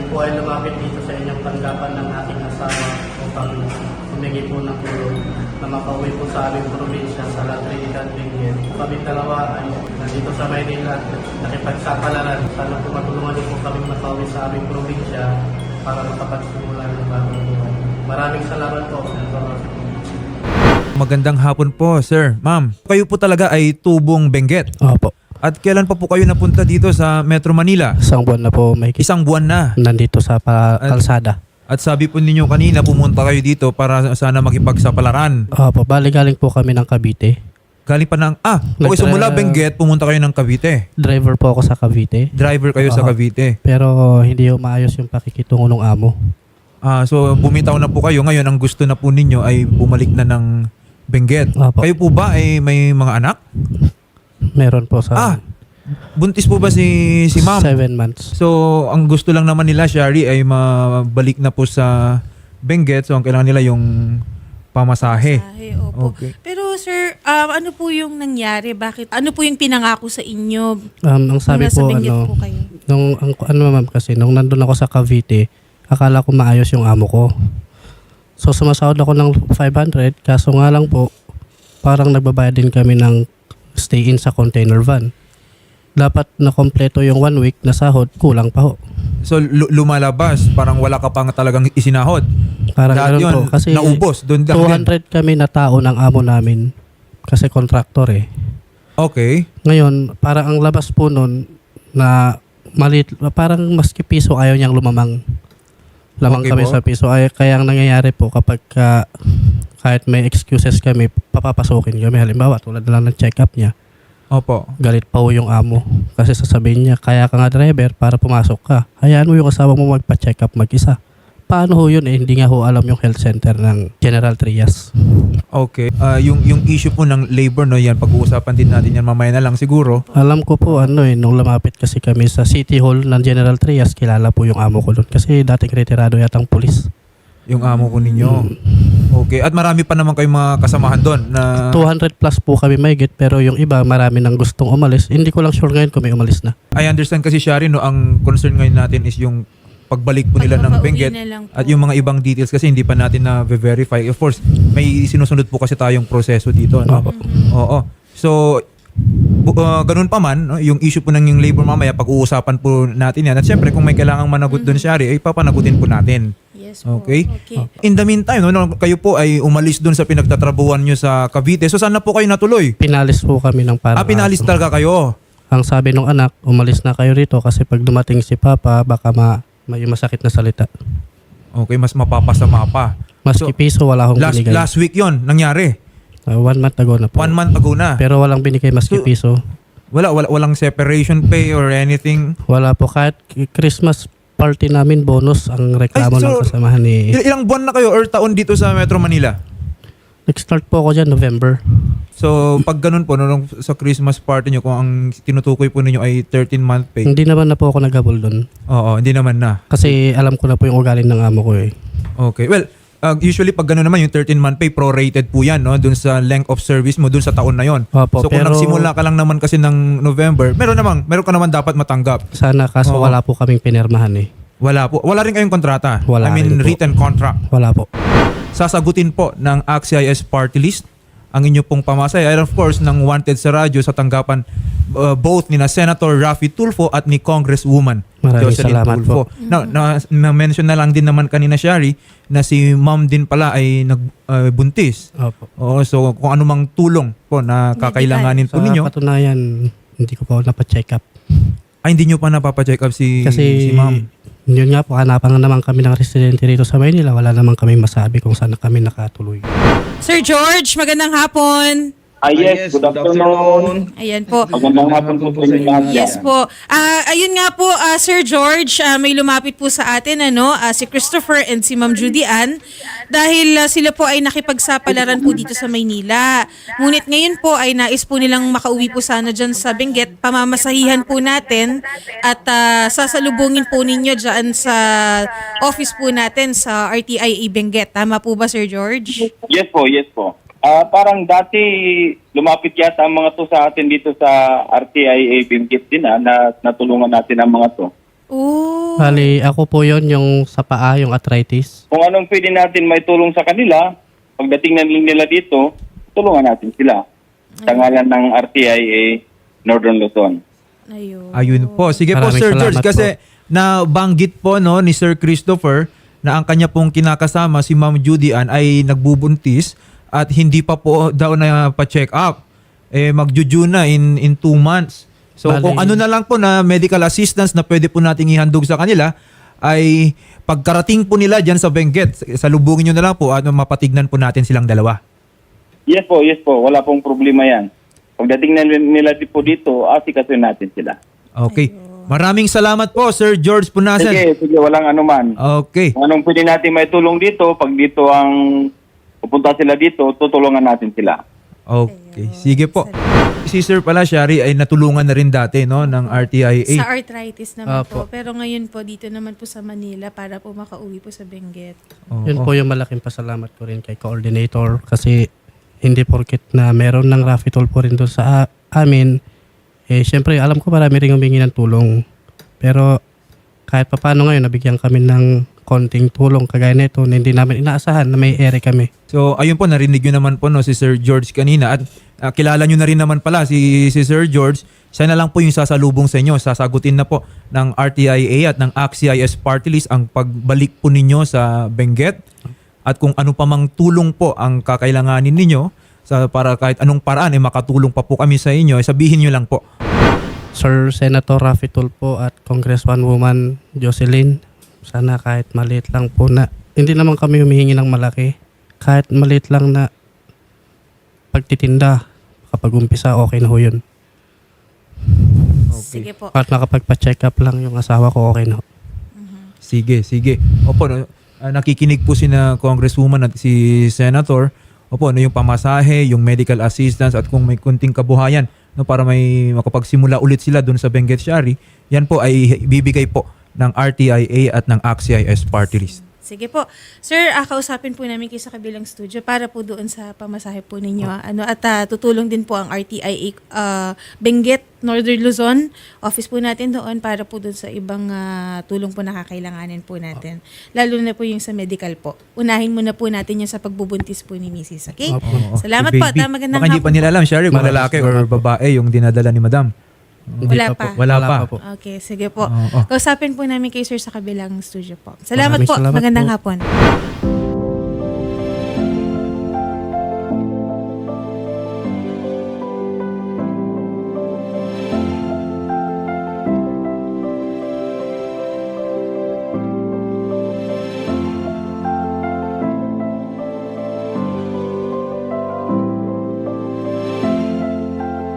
Kami po ay lumapit dito sa inyong tanggapan ng aking asawa upang humingi po ng tulong na makauwi po sa aming probinsya sa La Trinidad, Benguet. Kami dalawa ay nandito sa Maynila at nakipagsapalaran. Sana po matulungan niyo po kami makauwi sa aming probinsya para makapagsimula ng bagong buhay. Maraming salamat po. Magandang hapon po, sir. Ma'am, kayo po talaga ay tubong Benguet. Opo. At kailan pa po kayo napunta dito sa Metro Manila? Isang buwan na po may Isang buwan na. nandito sa pa- At- kalsada. At sabi po ninyo kanina, pumunta kayo dito para sana makipagsapalaran. Opo, bali galing po kami ng Cavite. Galing pa ng, ah, okay, so mula Benguet, pumunta kayo ng Cavite. Driver po ako sa Cavite. Driver kayo sa Oo. Cavite. Pero hindi ho maayos yung pakikitungo ng amo. Ah, so bumitaw na po kayo. Ngayon, ang gusto na po ninyo ay bumalik na ng Benguet. Opo. Kayo po ba ay may mga anak? Meron po sa Ah, buntis po ba si, si ma'am? seven months. So, ang gusto lang naman nila, Shari, ay mabalik na po sa Benguet. So, ang kailangan nila yung pamasahe. Ay, opo. Okay. Pero sir, um, ano po yung nangyari? Bakit? Ano po yung pinangako sa inyo? Um, ang sabi Nung nasa po, Benguet ano, po kayo? nung, ang, ano ma'am kasi, nung nandun ako sa Cavite, akala ko maayos yung amo ko. So sumasahod ako ng 500, kaso nga lang po, parang nagbabayad din kami ng stay-in sa container van. Dapat na kompleto yung one week na sahod, kulang pa ho. So, lu- lumalabas. Parang wala ka pang talagang isinahod. Parang Lahat ganun yun, po. Kasi naubos. Doon lang din. 200 kami na tao ng amo namin. Kasi contractor eh. Okay. Ngayon, parang ang labas po nun na malit, parang maski piso ayaw niyang lumamang. Lamang Okay kami po. sa piso. Ay, kaya ang nangyayari po kapag ka, kahit may excuses kami, papapasukin kami. Halimbawa, tulad na lang ng check-up niya. Opo. Galit pa ho yung amo. Kasi sasabihin niya, kaya ka nga driver para pumasok ka. Hayaan mo yung kasama mo magpa-check up mag-isa. Paano ho yun eh? Hindi nga ho alam yung health center ng General Trias. Okay. Ah, yung, yung issue po ng labor, no, yan, pag-uusapan din natin yan mamaya na lang siguro. Alam ko po ano eh, nung lumapit kasi kami sa City Hall ng General Trias, kilala po yung amo ko doon. Kasi dating retirado yatang pulis. Yung amo ko ninyo. Okay. At marami pa naman kayong mga kasamahan doon na 200 plus po kami may pero yung iba marami nang gustong umalis. Hindi ko lang sure ngayon kung may umalis na. I understand kasi Shari, no, ang concern ngayon natin is yung pagbalik po nila ng Pagpapauwi Benguet na lang po. at yung mga ibang details kasi hindi pa natin na verify. Of course, may sinusunod po kasi tayong proseso dito. No? Opo. Oo. So, bu- uh, ganun pa man, no, yung issue po ng yung labor mamaya, pag-uusapan po natin yan. At syempre, kung may kailangang managot doon, Shari, ay papanagutin po natin. Yes po. Okay? Okay. In the meantime, no, no, kayo po ay umalis doon sa pinagtatrabuhan nyo sa Cavite. So, saan na po kayo natuloy? Pinalis po kami ng parang Ah, pinalis talaga kayo. Ang sabi ng anak, umalis na kayo rito kasi pag dumating si Papa, baka ma may masakit na salita. Okay, mas mapapasama pa. Maski So, piso wala akong Last, binigay. last week yon nangyari. Uh, one month ago na po. One month ago na. Pero walang binigay maski So- piso. Wala, wala walang separation pay or anything. Wala po. Kahit Christmas party namin, bonus ang reklamo Ay, so, ng kasamahan ni... Il- ilang buwan na kayo or taon dito sa Metro Manila? Nag-start po ako dyan, November. So, pag ganun po, nung sa Christmas party nyo, kung ang tinutukoy po ninyo ay 13-month pay, Hindi naman na po ako naghabol doon. oo, hindi naman na. Kasi alam ko na po yung ugali ng amo ko eh. Okay. Well, uh, usually pag gano'n naman, yung 13-month pay, prorated po yan, no? Dun sa length of service mo, dun sa taon na yon. Opo, so, kung pero nagsimula ka lang naman kasi ng November, meron naman, meron ka naman dapat matanggap. sana kaso Oo. wala po kaming pinirmahan eh. Wala po. Wala rin kayong kontrata. Wala I mean, rin po. written contract. Wala po. sasagutin po ng AXIS party list ang inyo pong pamasay. And of course, ng Wanted sa radyo sa tanggapan uh, both ni na Senator Raffy Tulfo at ni Congresswoman Maraming Jocelyn salamat Tulfo. Now, na, na-mention na lang din naman kanina, Shari, na si ma'am din pala ay nagbuntis. Opo. Oo, so kung anumang tulong po na kakailanganin po Sa ninyo, katunayan, hindi ko pa napacheck up. ay hindi nyo pa napapacheck up si, Kasi si ma'am. Yun nga po, hanapan nga naman kami ng residente rito sa Maynila. Wala naman kami masabi kung saan na kami nakatuloy. Sir George, magandang hapon. Ah, yes, good afternoon. Ayan po. Magandang hapon po po sa inyo. Yes po. Ah, ayun nga po, ah, Sir George, ah, may lumapit po sa atin ano, ah, si Christopher and si Ma'am Judy Ann dahil ah, sila po ay nakipagsapalaran po dito sa Maynila. Ngunit ngayon po ay nais po nilang makauwi po sana dyan sa Benguet. Pamamasahihan po natin at ah, sasalubungin po ninyo dyan sa office po natin sa RTIA Benguet. Tama po ba, Sir George? Yes po, yes po. Ah, parang dati lumapit yata ang mga to sa atin dito sa RTIA Benguet din ah, na natulungan natin ang mga to. Oh. Bali, ako po yon yung sa paa, yung arthritis. Kung anong pwede natin may tulong sa kanila, pagdating na nila dito, tulungan natin sila. Sa ngalan ng RTIA Northern Luzon. Ayun. Ayun po. Sige po Maraming Sir George salamat kasi nabanggit po no ni Sir Christopher na ang kanya pong kinakasama si Ma'am Judy Ann ay nagbubuntis at hindi pa po daw na pa-check up. Eh magjuju na in in two months. So Bali- kung ano na lang po na medical assistance na pwede po nating ihandog sa kanila ay pagkarating po nila diyan sa Benguet, salubungin nyo na lang po at mapatignan po natin silang dalawa. Yes po, yes po. Wala pong problema yan. Pagdating na nila di po dito, asikasuhin natin sila. Okay. Maraming salamat po Sir George Punasan. Sige, sige, walang anuman. Okay. Kung anong pwede natin may tulong dito, pag dito ang pupunta sila dito, tutulungan natin sila. Okay. Sige po. Si Sir pala, Shari, ay natulungan na rin dati no, ng RTIA. Sa arthritis naman Opo. po. Pero ngayon po, dito naman po sa Manila para po makauwi po sa Benguet. Oo. Yun po yung malaking pasalamat ko rin kay coordinator kasi hindi porket na meron ng Rafitol po rin doon sa a- amin. Eh, syempre, alam ko marami rin humingi ng tulong. Pero kahit pa paano ngayon, nabigyan kami ng konting tulong kagaya nito na hindi namin inaasahan na may ere kami. So, ayun po, narinig nyo naman po no, si Sir George kanina. At ah, kilala nyo na rin naman pala si, si Sir George. Siya na lang po yung sasalubong sa inyo. Sasagutin na po ng RTIA at ng AXIS Party List ang pagbalik po ninyo sa Benguet. At kung ano pa mang tulong po ang kakailanganin ninyo sa para kahit anong paraan ay makatulong pa po kami sa inyo, eh, sabihin nyo lang po. Sir Senator Rafi Tulfo at Congresswoman Jocelyn, sana kahit maliit lang po na, hindi naman kami humihingi ng malaki. Kahit maliit lang na pagtitinda, kapag umpisa, okay na ho yun. Sige po. At makapagpa-check up lang yung asawa ko, okay na ho. Sige, sige. Opo, no, ah, nakikinig po si na Congresswoman at si Senator. Opo, no, yung pamasahe, yung medical assistance at kung may kunting kabuhayan no, para may makapagsimula ulit sila doon sa Benguet Shari, yan po ay bibigay po ng RTIA at ng AXIS Party List. Sige po. Sir, ah, kausapin po namin kayo sa kabilang studio para po doon sa pamasahe po ninyo. ah. Ano, at ah, tutulong din po ang RTIA uh, Benguet, Northern Luzon. Office po natin doon para po doon sa ibang ah, tulong po na kakailanganin po natin. Lalo na po yung sa medical po. Unahin muna po natin yung sa pagbubuntis po ni Mrs. Okay? Oo. Salamat Si po. baby. At magandang Baka hindi pa nila alam, Shari, kung lalaki or babae yung dinadala ni Madam. Hindi Wala pa. Wala pa. po. Okay, sige po. Oo. Kausapin po namin kayo sir sa kabilang studio po. Salamat Maraming po. salamat Magandang po. hapon.